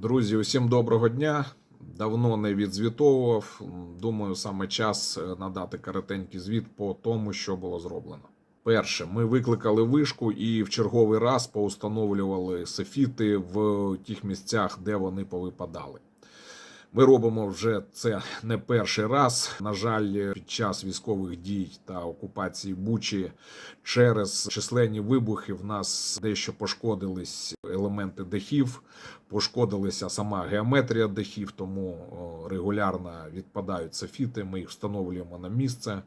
Друзі, усім доброго дня. Давно не відзвітовував. Думаю, саме час е, надати коротенький звіт по тому, що було зроблено. Перше, ми викликали вишку і в черговий раз поустановлювали софіти в тих місцях, де вони повипадали. Ми робимо вже це не перший раз. На жаль, під час військових дій та окупації Бучі через численні вибухи в нас дещо пошкодились елементи дахів, пошкодилася сама геометрія дахів, тому регулярно відпадають софіти. Ми їх встановлюємо на місце.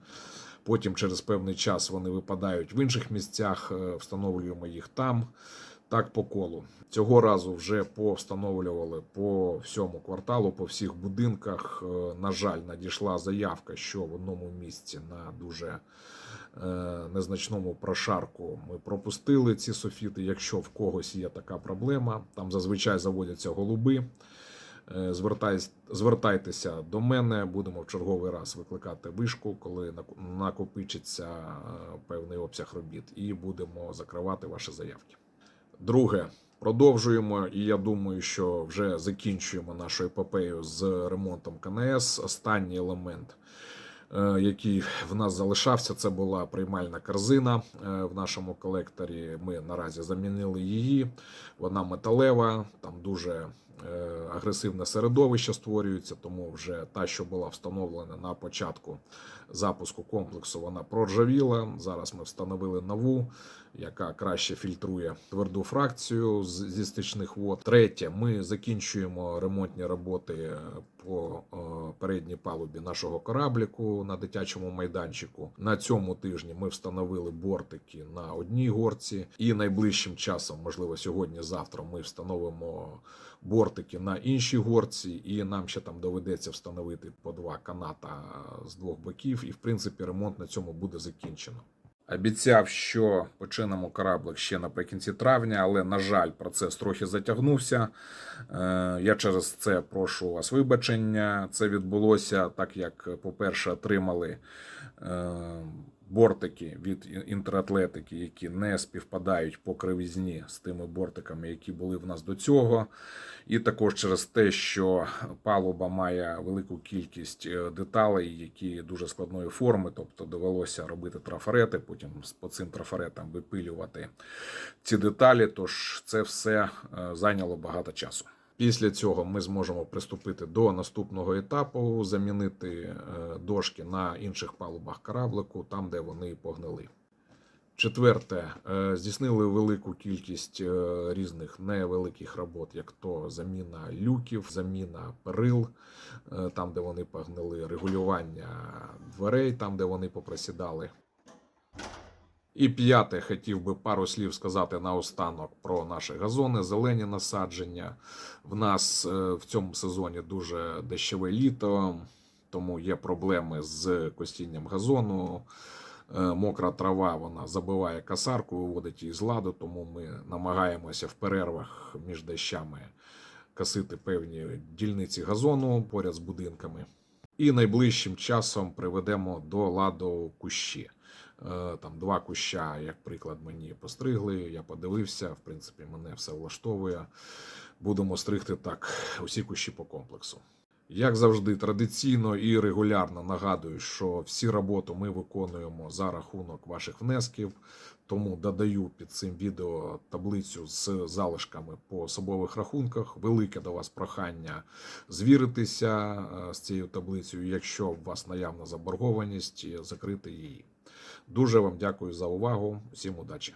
Потім через певний час вони випадають в інших місцях, е, встановлюємо їх там. Так по колу. Цього разу вже повстановлювали по всьому кварталу, по всіх будинках. Е, На жаль, надійшла заявка, що в одному місці на дуже е, незначному прошарку ми пропустили ці софіти. Якщо в когось є така проблема, там зазвичай заводяться голуби. Е, Звертайтеся до мене, будемо в черговий раз викликати вишку, коли накопичиться певний обсяг робіт, і будемо закривати ваші заявки. Друге, продовжуємо, і я думаю, що вже закінчуємо нашу епопею з ремонтом КНС. Останній елемент, який в нас залишався, це була приймальна корзина е, в нашому колекторі. Ми наразі замінили її. Вона металева, там дуже е, агресивне середовище створюється, тому вже та, що була встановлена на початку запуску комплексу, вона проржавіла. Зараз ми встановили нову, яка краще фільтрує тверду фракцію зі стічних вод. Третє, ми закінчуємо ремонтні роботи е, по е, передній палубі нашого корабліку на дитячому майданчику. На цьому тижні ми встановили бортики на одній горці, і найближчим часом, можливо, сьогодні-завтра, ми встановимо бортики на іншій горці, і нам ще там доведеться встановити по два каната з двох боків. І в принципі ремонт на цьому буде закінчено. Обіцяв, що починемо кораблик ще наприкінці травня, але на жаль, процес трохи затягнувся. Е, Я через це прошу вас вибачення. Це відбулося так, як, по-перше, отримали е, бортики від інтератлетики, які не співпадають по кривізні з тими бортиками, які були в нас до цього. І також через те, що палуба має велику кількість е, деталей, які дуже складної форми, тобто довелося робити трафарети, потім по цим трафаретам випилювати ці деталі. Тож це все е, зайняло багато часу. Після цього ми зможемо приступити до наступного етапу, замінити е, дошки на інших палубах кораблику, там, де вони погнили. Четверте, е, здійснили велику кількість е, різних невеликих робот, як то заміна люків, заміна перил, там, де вони погнили, регулювання дверей, там, де вони попросідали. І п'яте, хотів би пару слів сказати наостанок про наші газони, зелені насадження. В нас е, в цьому сезоні дуже дощове літо, тому є проблеми з костінням газону. Е, Мокра трава вона забиває касарку, виводить її з ладу, тому ми намагаємося в перервах між дощами косити певні дільниці газону поряд з будинками. І найближчим часом приведемо до ладу кущі. Е, Там два куща, як приклад, мені постригли. Я подивився, в принципі, мене все влаштовує. Будемо стригти так усі кущі по комплексу. Як завжди, традиційно і регулярно нагадую, що всі роботи ми виконуємо за рахунок ваших внесків. Тому додаю під цим відео таблицю з залишками по особових рахунках. Велике до вас прохання звіритися е, з цією таблицею. Якщо у вас наявна заборгованість, закрити її. Дуже вам дякую за увагу. Всім удачі!